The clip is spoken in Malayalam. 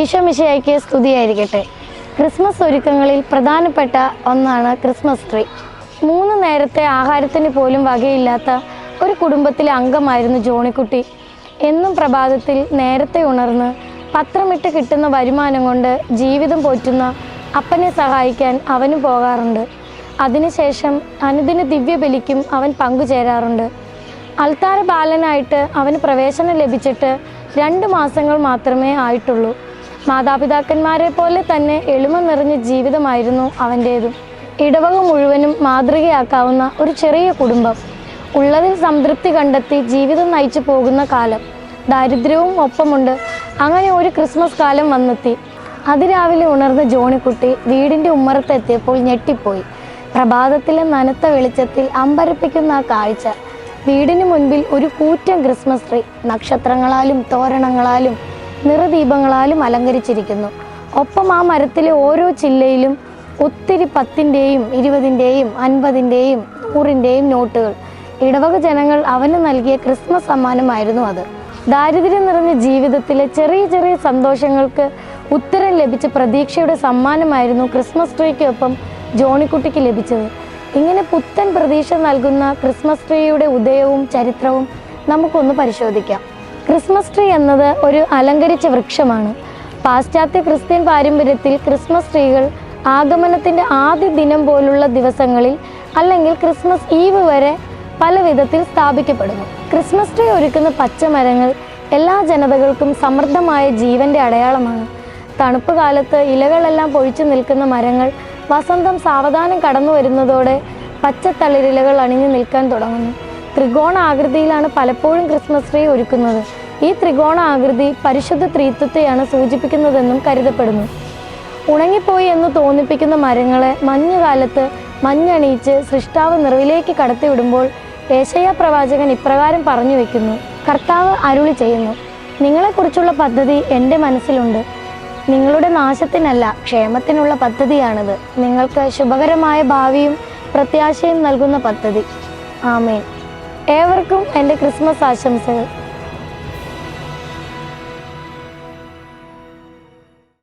ഈശോ മിശയ്ക്ക് സ്തുതിയായിരിക്കട്ടെ. ക്രിസ്മസ് ഒരുക്കങ്ങളിൽ പ്രധാനപ്പെട്ട ഒന്നാണ് ക്രിസ്മസ് ട്രീ. മൂന്ന് നേരത്തെ ആഹാരത്തിന് പോലും വകയില്ലാത്ത ഒരു കുടുംബത്തിലെ അംഗമായിരുന്നു ജോണിക്കുട്ടി. എന്നും പ്രഭാതത്തിൽ നേരത്തെ ഉണർന്ന് പത്രമിട്ട് കിട്ടുന്ന വരുമാനം കൊണ്ട് ജീവിതം പോറ്റുന്ന അപ്പനെ സഹായിക്കാൻ അവനും പോകാറുണ്ട്. അതിനുശേഷം അനുദിന ദിവ്യബലിക്കും അവൻ പങ്കുചേരാറുണ്ട്. അൾത്താര ബാലനായിട്ട് അവന് പ്രവേശനം ലഭിച്ചിട്ട് രണ്ട് മാസങ്ങൾ മാത്രമേ ആയിട്ടുള്ളൂ. മാതാപിതാക്കന്മാരെ പോലെ തന്നെ എളിമ നിറഞ്ഞ ജീവിതമായിരുന്നു അവന്റേതും ഇടവക മുഴുവനും മാതൃകയാക്കാവുന്ന ഒരു ചെറിയ കുടുംബം. ഉള്ളതിൽ സംതൃപ്തി കണ്ടെത്തി ജീവിതം നയിച്ചു പോകുന്ന കാലം. ദാരിദ്ര്യവും ഒപ്പമുണ്ട്. അങ്ങനെ ഒരു ക്രിസ്മസ് കാലം വന്നെത്തി. അതിരാവിലെ ഉണർന്ന ജോണിക്കുട്ടി വീടിന്റെ ഉമ്മറത്തെത്തിയപ്പോൾ ഞെട്ടിപ്പോയി. പ്രഭാതത്തിലെ നനത്ത വെളിച്ചത്തിൽ അമ്പരപ്പിക്കുന്ന ആ കാഴ്ച. വീടിന് മുൻപിൽ ഒരു കൂറ്റൻ ക്രിസ്മസ് ട്രീ. നക്ഷത്രങ്ങളാലും തോരണങ്ങളാലും നിറദീപങ്ങളാലും അലങ്കരിച്ചിരിക്കുന്നു. ഒപ്പം ആ മരത്തിലെ ഓരോ ചില്ലയിലും ഒത്തിരി പത്തിന്റെയും ഇരുപതിന്റെയും അൻപതിന്റെയും നൂറിന്റെയും നോട്ടുകൾ. ഇടവക ജനങ്ങൾ അവന് നൽകിയ ക്രിസ്മസ് സമ്മാനമായിരുന്നു അത്. ദാരിദ്ര്യം നിറഞ്ഞ ജീവിതത്തിലെ ചെറിയ ചെറിയ സന്തോഷങ്ങൾക്ക് ഉത്തരം ലഭിച്ച പ്രതീക്ഷയുടെ സമ്മാനമായിരുന്നു ക്രിസ്മസ് ട്രീക്കൊപ്പം ജോണിക്കുട്ടിക്ക് ലഭിച്ചത്. ഇങ്ങനെ പുത്തൻ പ്രതീക്ഷ നൽകുന്ന ക്രിസ്മസ് ട്രീയുടെ ഉദയവും ചരിത്രവും നമുക്കൊന്ന് പരിശോധിക്കാം. ക്രിസ്മസ് ട്രീ എന്നത് ഒരു അലങ്കരിച്ച വൃക്ഷമാണ്. പാശ്ചാത്യ ക്രിസ്ത്യൻ പാരമ്പര്യത്തിൽ ക്രിസ്മസ് ട്രീകൾ ആഗമനത്തിന്റെ ആദ്യ ദിനം പോലുള്ള ദിവസങ്ങളിൽ അല്ലെങ്കിൽ ക്രിസ്മസ് ഈവ് വരെ പല വിധത്തിൽ സ്ഥാപിക്കപ്പെടുന്നു. ക്രിസ്മസ് ട്രീ ഒരുക്കുന്ന പച്ചമരങ്ങൾ എല്ലാ ജനതകൾക്കും സമൃദ്ധമായ ജീവന്റെ അടയാളമാണ്. തണുപ്പ് കാലത്ത് ഇലകളെല്ലാം പൊഴിച്ചു നിൽക്കുന്ന മരങ്ങൾ വസന്തം സാവധാനം കടന്നു വരുന്നതോടെ പച്ചത്തളിരിലകൾ അണിഞ്ഞു നിൽക്കാൻ തുടങ്ങുന്നു. ത്രികോണ ആകൃതിയിലാണ് പലപ്പോഴും ക്രിസ്മസ് ട്രീ ഒരുക്കുന്നത്. ഈ ത്രികോണ ആകൃതി പരിശുദ്ധ ത്രീത്വത്തെയാണ് സൂചിപ്പിക്കുന്നതെന്നും കരുതപ്പെടുന്നു. ഉണങ്ങിപ്പോയി എന്ന് തോന്നിപ്പിക്കുന്ന മരങ്ങളെ മഞ്ഞുകാലത്ത് മഞ്ഞണിയിച്ച് സൃഷ്ടാവ് നിറവിലേക്ക് കടത്തിവിടുമ്പോൾ ഏശയ പ്രവാചകൻ ഇപ്രകാരം പറഞ്ഞു വെക്കുന്നു. കർത്താവ് അരുളി ചെയ്യുന്നു നിങ്ങളെക്കുറിച്ചുള്ള പദ്ധതി എന്റെ മനസ്സിലുണ്ട്. നിങ്ങളുടെ നാശത്തിനല്ല ക്ഷേമത്തിനുള്ള പദ്ധതിയാണിത്. നിങ്ങൾക്ക് ശുഭകരമായ ഭാവിയും പ്രത്യാശയും നൽകുന്ന പദ്ധതി. ആമേൻ. ഏവർക്കും എന്റെ ക്രിസ്മസ് ആശംസകൾ.